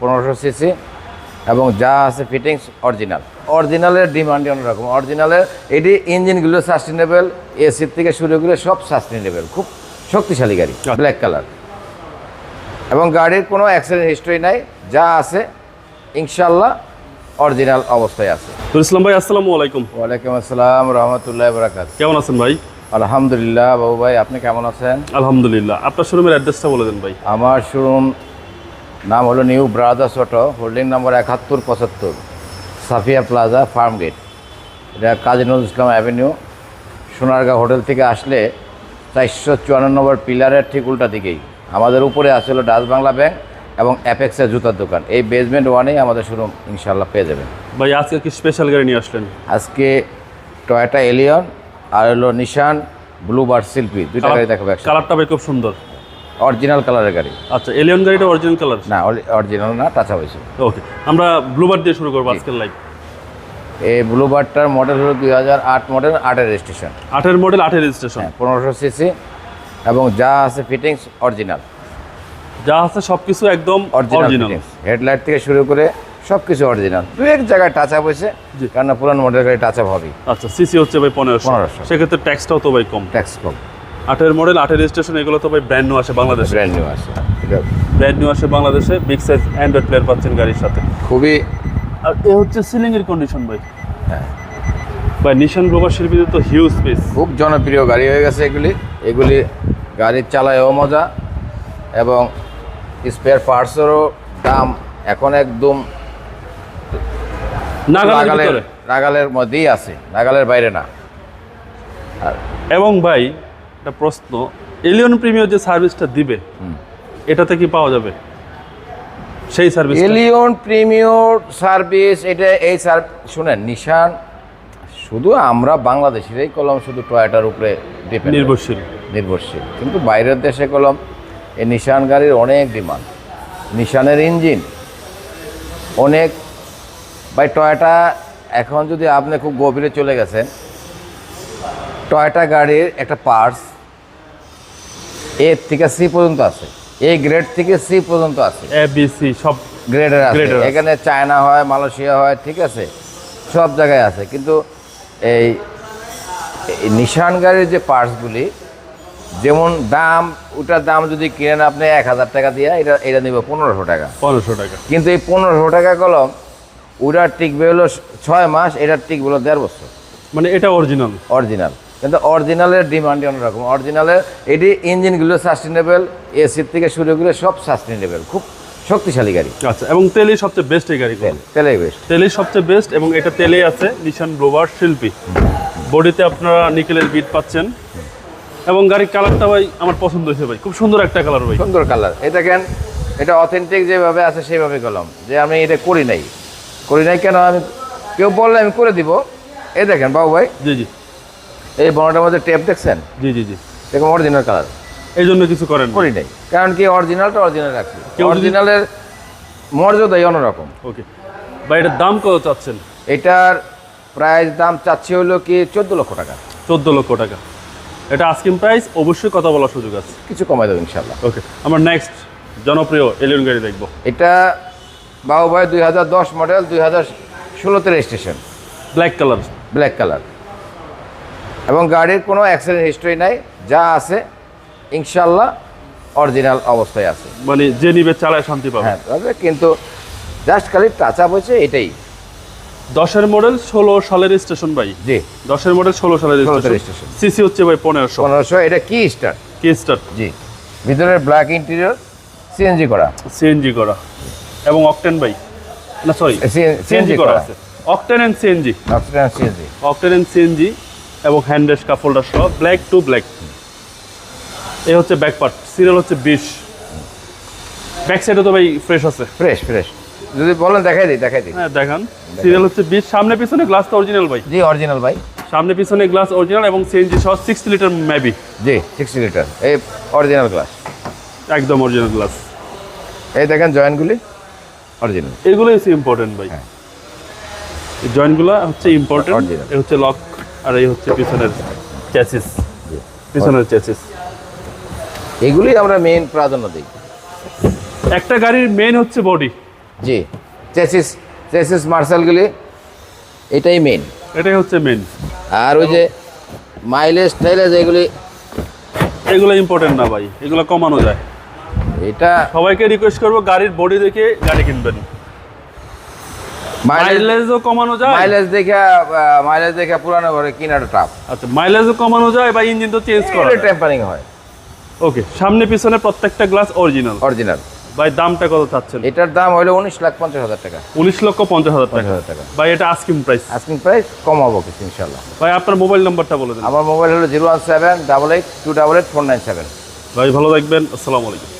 পনেরোশো সিসি এবং যা আছে ফিটিংস অরিজিনাল। অরিজিনালের ডিমান্ডই অন্যরকম। অরিজিনালের এটি ইঞ্জিনগুলো সাস্টেনেবল এসির থেকে শুরু করে সব সাস্টেনেবল খুব শক্তিশালী গাড়ি আচ্ছা। ব্ল্যাক কালার এবং গাড়ির কোনো অ্যাক্সিডেন্ট হিস্ট্রি নাই যা আছে ইনশাল্লাহ অরিজিনাল অবস্থায় আছে। ইসলাম ভাই আসসালামু আলাইকুম। ওয়ালাইকুম আসসালাম রহমতুল্লাহ বরাকাত কেমন আছেন ভাই? আলহামদুলিল্লাহ বাবু ভাই আপনি কেমন আছেন? আলহামদুলিল্লাহ। আপনার শোরুমের অ্যাড্রেসটা বলে দেন ভাই। আমার শোরুম নাম হলো new brothers auto holding number একাত্তর পঁচাত্তর সাফিয়া প্লাজা ফার্ম গেট এটা কাজী নজরুল ইসলাম অ্যাভিনিউ সোনারগাঁও হোটেল থেকে আসলে চারশো চুয়ান্ন নম্বর পিলারের ঠিক উল্টা দিকেই। আমাদের উপরে আছে হলো ডাচ বাংলা ব্যাংক এবং অ্যাপেক্সের জুতার দোকান। এই বেসমেন্ট ওয়ানেই আমাদের শোরুম ইনশাল্লাহ পেয়ে যাবেন। ভাই আজকে কি স্পেশাল গাড়ি নিয়ে আসলেন? আজকে টয়োটা এলিয়ন আর হলো নিশান ব্লুবার্ড শিল্পী দুইটা গাড়ি দেখাবো কালারটা ভাই খুব সুন্দর। অরিজিনাল কালারের গাড়ি। আচ্ছা এলিয়ন গাড়িটা অরিজিনাল কালার না অরিজিনাল না টাচা হয়েছে ওকে আমরা ব্লুবার দিয়ে শুরু করব আজকের লাইভ এই ব্লুবার্ডটার মডেল হলো দুই হাজার আট মডেল আটের রেজিস্ট্রেশন আটের মডেল আটের রেজিস্ট্রেশন হ্যাঁ পনেরোশো সিসি এবং যা আছে ফিটিংস অরিজিনাল যা আছে সবকিছু একদম অরিজিনাল হেডলাইট থেকে শুরু করে সব কিছু অরিজিনাল দু এক জায়গায় টাচ আপ হয়েছে। কারণ পুরানো মডেল গাড়ি টাচ আপ হবেই। আচ্ছা সিসি হচ্ছে ভাই পনেরোশো। 1500 সেক্ষেত্রে ট্যাক্সটাও তো ভাই কম। ট্যাক্স কম। আটের মডেল আটের রেজিস্ট্রেশন এগুলো তো ভাই ব্র্যান্ড নিউ আসে বাংলাদেশে। ব্র্যান্ড নিউ আছে এটা ব্র্যান্ড নিউ আসে বাংলাদেশে বিগ সাইজ অ্যান্ড্রয়েড প্লেয়ার পাচ্ছেন গাড়ির সাথে। খুবই আর এ হচ্ছে সিলিং এর কন্ডিশন ভাই। হ্যাঁ। ভাই নিশান গ্লোবাল শিল্পীদের তো হিউজ স্পেস খুব জনপ্রিয় গাড়ি হয়ে গেছে এগুলি। এগুলি গাড়ির চালায়ও মজা এবং স্পেয়ার পার্টসেরও দাম এখন একদম নাগালের নাগালের মধ্যেই আছে নাগালের বাইরে না। এবং ভাই একটা প্রশ্ন এলিয়ন প্রিমিয়ার যে সার্ভিসটা দিবে এটাতে কি পাওয়া যাবে? সেই সার্ভিস এলিয়ন প্রিমিয়র সার্ভিস এটা এই সার শুনেন নিশান শুধু আমরা বাংলাদেশেরই কলম শুধু টয়োটার উপরে নির্ভরশীল। নির্ভরশীল। কিন্তু বাইরের দেশে কলম এই নিশান গাড়ির অনেক ডিমান্ড নিশানের ইঞ্জিন অনেক। বাই টয়োটা এখন যদি আপনি খুব গভীরে চলে গেছেন টয়োটা গাড়ির একটা পার্টস এ থেকে সি পর্যন্ত আছে। এ গ্রেড থেকে সি পর্যন্ত আছে। এ বি সি সব গ্রেডের আছে। এখানে চায়না হয় মালয়েশিয়া হয় ঠিক আছে? সব জায়গায় আছে। কিন্তু এই এই নিশান গাড়ির যে পার্টসগুলি যেমন দাম ওটার দাম যদি কিনেন আপনি এক হাজার টাকা দিয়ে এটা এটা নেবে পনেরোশো টাকা। পনেরোশো টাকা। কিন্তু এই পনেরোশো টাকা কলম ওটার টিকবে হলো ছয় মাস এটার টিকবে হলো দেড় বছর। মানে এটা অরিজিনাল অরিজিনাল কিন্তু অরিজিনালের ডিমান্ডই অন্যরকম। অরিজিনালের এটি ইঞ্জিনগুলো সাস্টেনেবল এসির থেকে শুরু করে সব সাস্টেনেবল খুব শক্তিশালী গাড়ি। আচ্ছা এবং তেলই সবচেয়ে বেস্ট এই গাড়ি তেল তেলেই বেস্ট তেলই সবচেয়ে বেস্ট এবং এটা তেলে আছে নিশান গ্লোবার শিল্পী বডিতে আপনারা নিকেলের বিট পাচ্ছেন। এবং গাড়ির কালারটা ভাই আমার পছন্দ হয়েছে ভাই। খুব সুন্দর একটা কালার ভাই। সুন্দর কালার এই দেখেন এটা অথেন্টিক যেভাবে আছে সেইভাবে গেলাম। যে আমি এটা করি নাই। করি নাই কেন? আমি কেউ বললে আমি করে দিব। এই দেখেন বাবু ভাই। জি জি। এই বনটার মধ্যে টেপ দেখছেন? জি জি জি। দেখুন অরিজিনাল কালার এই জন্য কিছু করেন। করি নাই। কারণ কি অরিজিনালটা অরিজিনাল রাখছি। অরিজিনালের মর্যাদাই অন্যরকম। ওকে বা এটার দাম কত চাচ্ছেন? এটার প্রাইস দাম চাচ্ছি হলো কি চোদ্দ লক্ষ টাকা। চোদ্দ লক্ষ টাকা। এটা আস্কিং প্রাইস অবশ্যই কথা বলার সুযোগ আছে। কিছু কমাই দেবো ইনশাল্লাহ ওকে আমার নেক্সট জনপ্রিয় এলিয়ন গাড়ি দেখব। এটা ভাই দুই হাজার দশ মডেল দুই হাজার ষোলোতে registration black colour black colour এবং গাড়ির কোনো অ্যাক্সিডেন্ট হিস্ট্রি নাই যা আছে ইনশাল্লাহ অরিজিনাল অবস্থায় আছে। মানে যে নিবে চালায় শান্তি পাবে। হ্যাঁ তবে কিন্তু জাস্ট খালি টাচ আপ হয়েছে এটাই। দশের মডেল ষোলো সালের স্টেশন ভাই। জি। দশের মডেল ষোলো সালের 16 স্টেশন। সিসি হচ্ছে ভাই পনেরোশো। পনেরোশো এটা কি স্টার কি স্টার জি ভিতরে ব্ল্যাক ইন্টেরিয়র সিএনজি করা। সিএনজি করা। এবং অকটেন ভাই। না সরি সিএনজি করা। আছে। Octane and CNG oxygen CNG octane and CNG এবং হ্যান্ড রেস্ট কাফোল্ডার সহ ব্ল্যাক টু ব্ল্যাক এ হচ্ছে ব্যাক পার্ট সিরিয়াল হচ্ছে বিশ। ব্যাক সাইডে তো ভাই ফ্রেশ আছে। ফ্রেশ ফ্রেশ যদি বলেন দেখাই দিই দেখাই দিই। হ্যাঁ দেখান। সিরিয়াল হচ্ছে বিশ সামনে পিছনে গ্লাস তো অরিজিনাল ভাই। জি অরিজিনাল ভাই। সামনে পিছনে গ্লাস অরিজিনাল এবং সিএনজি সহ সিক্সটি লিটার মেবি জি সিক্সটি লিটার এই অরিজিনাল গ্লাস একদম অরিজিনাল গ্লাস এই দেখেন জয়েন্টগুলি অরিজিনাল এগুলোই হচ্ছে ইম্পর্টেন্ট ভাই। হ্যাঁ। এই জয়েন্টগুলো হচ্ছে ইম্পর্টেন্ট. এই হচ্ছে লক আর এই হচ্ছে পিছনের চ্যাসিস পিছনের চ্যাসিস এগুলি আমরা মেইন প্রাধান্য দিই। একটা গাড়ির মেন হচ্ছে বডি জি চেসিস চেসিস মার্শালগুলি এটাই মেন এটাই হচ্ছে মেন আর ওই যে মাইলেজ টাইলেজ এগুলি এগুলো ইম্পর্টেন্ট না ভাই এগুলো কমানো যায়। এটা সবাইকে রিকোয়েস্ট করব গাড়ির বডি দেখে গাড়ি কিনবেন। মাইলেজও কমানো যায়? মাইলেজ দেখে মাইলেজ দেখে পুরানো ঘরে কিনাটা টাফ আচ্ছা মাইলেজও কমানো যায় বা ইঞ্জিন তো চেঞ্জ করা টেম্পারিং হয়। ওকে সামনে পিছনে প্রত্যেকটা গ্লাস অরিজিনাল অরিজিনাল ভাই দামটা কত চাচ্ছেন? এটার দাম হলো উনিশ লাখ পঞ্চাশ হাজার টাকা। উনিশ লক্ষ পঞ্চাশ হাজার টাকা? টাকা। ভাই এটা আস্কিং প্রাইস আস্কিং প্রাইস কমাবো কিছু ইনশাল্লাহ ভাই আপনার মোবাইল নাম্বারটা বলে দেন। আমার মোবাইল হলো zero one seven double eight two double eight four nine seven ভাই ভালো থাকবেন আসসালামু আলাইকুম।